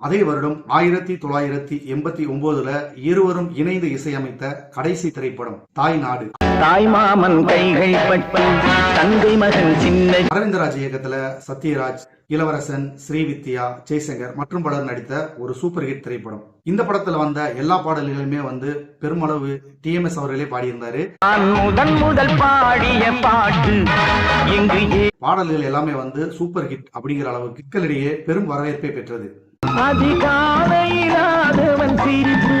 அதே வருடம் ஆயிரத்தி தொள்ளாயிரத்தி எண்பத்தி ஒன்பதுல இருவரும் இணைந்து இசையமைத்த கடைசி திரைப்படம் தாய் நாடு. தாய்மாமன் கைகள் பட்டு தந்தை மகன் சின்ன அரவிந்தராஜ் இயக்கத்துல சத்யராஜ் இளவரசன் ஸ்ரீவித்யா ஜெய்சங்கர் மற்றும் பலர் நடித்த ஒரு சூப்பர் ஹிட் திரைப்படம். இந்த படத்துல வந்த எல்லா பாடல்களுமே வந்து பெருமளவு டிஎம்எஸ் அவர்களே பாடியிருந்தாரு. முதன் முதல் பாடிய பாட்டு பாடல்கள் எல்லாமே வந்து சூப்பர் ஹிட் அப்படிங்கிற அளவுக்கு மக்களிடையே பெரும் வரவேற்பை பெற்றது. அதிகாலையிலாதவன் சிரிப்பு.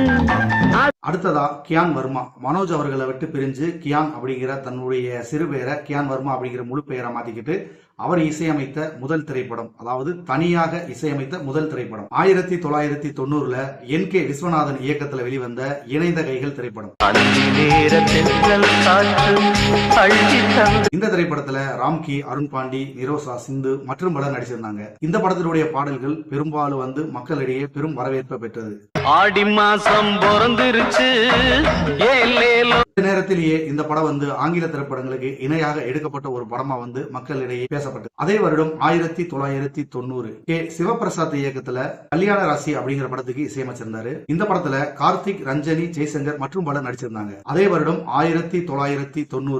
அடுத்ததா கியான் வர்மா. மனோஜ் அவர்களை விட்டு பிரிஞ்சு கியான் அப்படிங்கிற தன்னுடைய சிறு பெயரை கியான் வர்மா அப்படிங்கிற முழு பெயரை மாத்திக்கிட்டு அவர் இசையமைத்த முதல் திரைப்படம் அதாவது தனியாக இசையமைத்த முதல் திரைப்படம். ஆயிரத்தி தொள்ளாயிரத்தி தொண்ணூறுல என் கே விஸ்வநாதன் இயக்கத்துல வெளிவந்த இணைந்த கைகள் திரைப்படம். இந்த திரைப்படத்துல ராம்கி அருண் பாண்டி நிரோசா சிந்து மற்றும் பலர் நடிச்சிருந்தாங்க. இந்த படத்தினுடைய பாடல்கள் பெரும்பாலும் வந்து மக்களிடையே பெரும் வரவேற்பை பெற்றது. ஆடி மாசம் பிறந்திருச்சு நேரத்திலேயே இந்த படம் வந்து ஆங்கில திரைப்படங்களுக்கு இணையாக எடுக்கப்பட்ட ஒரு படமா வந்து மக்களிடையே பேசப்பட்டது. அதே வருடம் ஆயிரத்தி தொள்ளாயிரத்தி தொண்ணூறு கே. சிவபிரசாத் இயக்கத்துல கல்யாண ராசி அப்படிங்கிற படத்துக்கு இசையமைச்சிருந்தாரு. இந்த படத்துல கார்த்திக் ரஞ்சனி ஜெய்சங்கர் மற்றும் பலர் நடிச்சிருந்தாங்க. அதே வருடம் ஆயிரத்தி தொள்ளாயிரத்தி தொண்ணூறு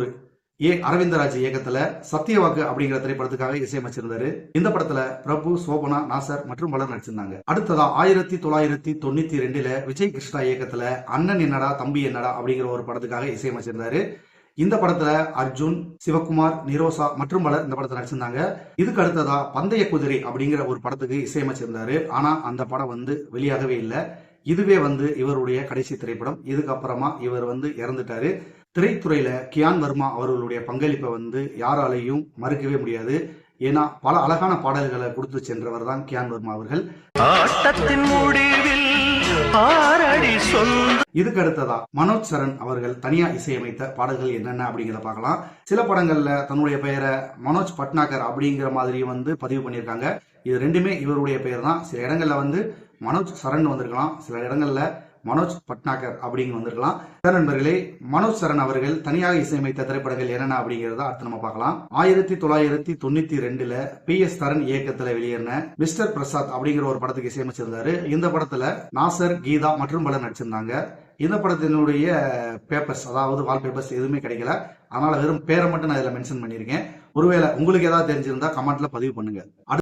ஏ. அரவிந்தராஜ் இயக்கத்துல சத்தியவாக்கு அப்படிங்கிற திரைப்படத்துக்காக இசையமைச்சிருந்தாரு. இந்த படத்துல பிரபு சோபனா நாசர் மற்றும் பலர் நடிச்சிருந்தாங்க. அடுத்ததா ஆயிரத்தி தொள்ளாயிரத்தி தொண்ணூத்தி ரெண்டுல விஜய் கிருஷ்ணா இயக்கத்துல அண்ணன் என்னடா தம்பி என்னடா அப்படிங்கிற ஒரு படத்துக்காக இசையமைச்சிருந்தாரு. இந்த படத்துல அர்ஜுன் சிவகுமார் நிரோசா மற்றும் பலர் இந்த படத்துல நடிச்சிருந்தாங்க. இதுக்கு அடுத்ததா பந்தய குதிரை அப்படிங்கிற ஒரு படத்துக்கு இசையமைச்சிருந்தாரு. ஆனா அந்த படம் வந்து வெளியாகவே இல்லை. இதுவே வந்து இவருடைய கடைசி திரைப்படம். இதுக்கப்புறமா இவர் வந்து இறந்துட்டாரு. திரைத்துறையில கியான் வர்மா அவர்களுடைய பங்களிப்பை வந்து யாராலையும் மறுக்கவே முடியாது. ஏன்னா பல அழகான பாடல்களை கொடுத்து சென்றவர் தான் கியான் வர்மா அவர்கள். இதுக்கு அடுத்ததா மனோஜ் சரண் அவர்கள் தனியா இசையமைத்த பாடல்கள் என்னென்ன அப்படிங்கிறத பார்க்கலாம். சில படங்கள்ல தன்னுடைய பெயரை மனோஜ் பட்னாகர் அப்படிங்கிற மாதிரி வந்து பதிவு பண்ணியிருக்காங்க. இது ரெண்டுமே இவருடைய பெயர் தான் சில இடங்கள்ல வந்து மனோஜ் சரண் வந்திருக்கலாம். சில இடங்கள்ல மனோஜ் பட்னாகர் அப்படிங்க வந்திருக்கலாம். நண்பர்களே மனோஜ் சரண் அவர்கள் தனியாக இசையமைத்த திரைப்படங்கள் என்னென்ன அப்படிங்கறத அடுத்து நம்ம பார்க்கலாம். ஆயிரத்தி தொள்ளாயிரத்தி தொண்ணூத்தி ரெண்டுல பி. எஸ். சரண் இயக்கத்துல வெளியேறின மிஸ்டர் பிரசாத் அப்படிங்கிற ஒரு படத்துக்கு இசையமைச்சிருந்தாரு. இந்த படத்துல நாசர் கீதா மற்றும் பலர் நடிச்சிருந்தாங்க. இந்த படத்தினுடைய பேப்பர்ஸ் அதாவது வால்பேப்பர்ஸ் எதுவுமே கிடைக்கல. அதனால வெறும் பேரை மட்டும் நான் இதுல மென்ஷன் பண்ணியிருக்கேன். ஒருவேளை உங்களுக்கு ஏதாவது தெரிஞ்சிருந்தா கமெண்ட்ல பதிவு பண்ணுங்க.